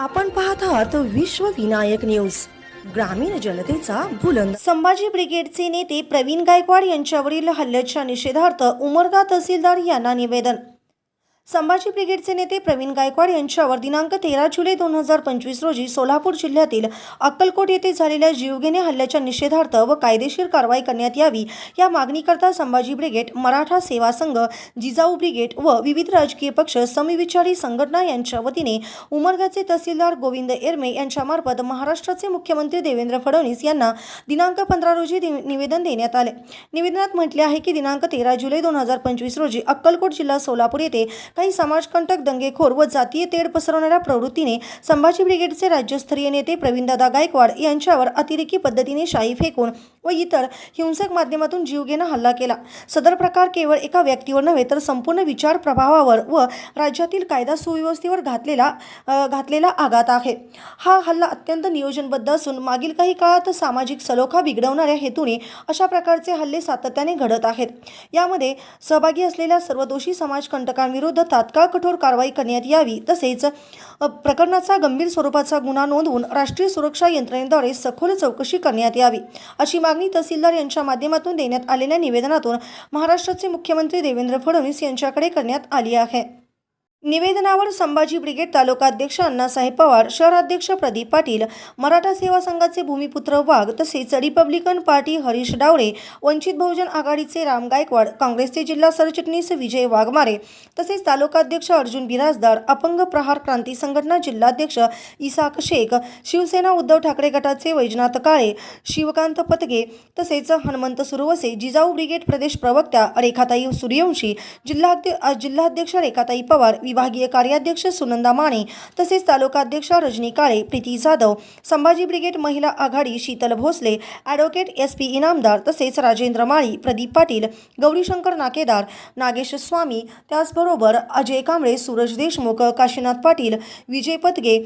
आपण पाहत आहात विश्व विनायक न्यूज. ग्रामीण जनतेचा बुलंद. संभाजी ब्रिगेडचे नेते प्रवीण गायकवाड यांच्यावरील हल्ल्याच्या निषेधार्थ उमरगा तहसीलदार यांना निवेदन. संभाजी ब्रिगेडचे नेते प्रवीण गायकवाड यांच्यावर दिनांक तेरा जुलै दोन हजार पंचवीस रोजी सोलापूर जिल्ह्यातील अक्कलकोट येथे झालेल्या जीवघेणे हल्ल्याच्या निषेधार्थ व कायदेशीर कारवाई करण्यात यावी या मागणीकरता संभाजी ब्रिगेड मराठा सेवा संघ जिजाऊ ब्रिगेड व विविध राजकीय पक्ष समविचारी संघटना यांच्या वतीने उमरगाचे तहसीलदार गोविंद एरमे यांच्यामार्फत महाराष्ट्राचे मुख्यमंत्री देवेंद्र फडणवीस यांना दिनांक पंधरा रोजी निवेदन देण्यात आले. निवेदनात म्हटले आहे की दिनांक तेरा जुलै दोन हजार पंचवीस रोजी अक्कलकोट जिल्हा सोलापूर येथे काही समाजकंटक दंगेखोर व जातीय तेढ पसरवणाऱ्या प्रवृत्तीने संभाजी ब्रिगेडचे राज्यस्तरीय नेते प्रवीणदादा गायकवाड यांच्यावर अतिरेकी पद्धतीने शाई फेकून व इतर हिंसक माध्यमातून जीवघेणा हल्ला केला. सदर प्रकार केवळ एका व्यक्तीवर नव्हे तर संपूर्ण विचार प्रभावावर व राज्यातील कायदा सुव्यवस्थेवर घातलेला घातलेला आघात आहे. हा हल्ला अत्यंत नियोजनबद्ध असून मागील काही काळात सामाजिक सलोखा बिघडवणाऱ्या हेतूने अशा प्रकारचे हल्ले सातत्याने घडत आहेत. यामध्ये सहभागी असलेल्या सर्व दोषी समाजकंटकांविरुद्ध तात्काळ कठोर कारवाई करण्यात यावी तसेच प्रकरणाचा गंभीर स्वरूपाचा गुन्हा नोंदवून राष्ट्रीय सुरक्षा यंत्रणेद्वारे सखोल चौकशी करण्यात यावी अशी मागणी तहसीलदार यांच्या माध्यमातून देण्यात आलेल्या निवेदनातून महाराष्ट्राचे मुख्यमंत्री देवेंद्र फडणवीस यांच्याकडे करण्यात आली आहे. निवेदनावर संभाजी ब्रिगेड तालुकाध्यक्ष अण्णासाहेब पवार शहराध्यक्ष प्रदीप पाटील मराठा सेवा संघाचे भूमिपुत्र वाघ तसेच रिपब्लिकन पार्टी हरीश डावळे वंचित बहुजन आघाडीचे राम गायकवाड काँग्रेसचे जिल्हा सरचिटणीस विजय वाघमारे तसेच तालुकाध्यक्ष अर्जुन बिराजदार अपंग प्रहार क्रांती संघटना जिल्हाध्यक्ष इसाक शेख शिवसेना उद्धव ठाकरे गटाचे वैजनाथ काळे शिवकांत पतगे तसेच हनुमंत सुरवसे जिजाऊ ब्रिगेड प्रदेश प्रवक्त्या रेखाताई सूर्यवंशी जिल्हाध्य जिल्हाध्यक्ष रेखाताई पवार विभागीय कार्याध्यक्ष सुनंदा माने तसेच तालुकाध्यक्ष रजनी काळे प्रीती जाधव संभाजी ब्रिगेड महिला आघाडी Sheetal Bhosale advocate S P Inamdar तसेच राजेंद्र माळी प्रदीप पाटील गौरीशंकर नाकेदार नागेश स्वामी त्याचबरोबर अजय कांबळे सूरज देशमुख काशीनाथ पाटील विजय पतगे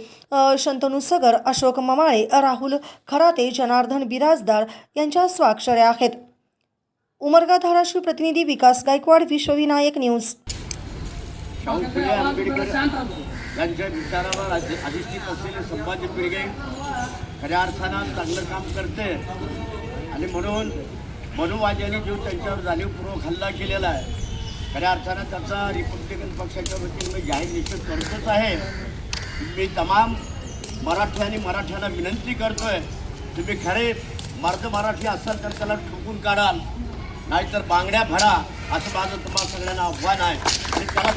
शंतनू सगर अशोक ममाळे राहुल खराते जनार्दन बिराजदार यांच्या स्वाक्षऱ्या आहेत. उमरगा धाराशिव प्रतिनिधी विकास गायकवाड विश्वविनायक न्यूज. शाहू फुले आंबेडकर यांच्या विचारावर अधि- अधिष्ठित असलेले संभाजी ब्रिगेड खऱ्या अर्थानं चांगलं काम करते. आणि म्हणून मनुवाद्यांनी जो त्यांच्यावर जाणीवपूर्वक हल्ला केलेला आहे खऱ्या अर्थानं त्याचा रिपब्लिकन पक्षाच्या वतीने मी जाहीर निषेध करतोच आहे. मी तमाम मराठी आणि मराठ्यांना विनंती करतोय तुम्ही खरे मर्द मराठी असाल तर त्याला ठोकून काढाल नाहीतर बांगड्या भरा असं माझं तुम्हाला सगळ्यांना आव्हान आहे. आणि त्याला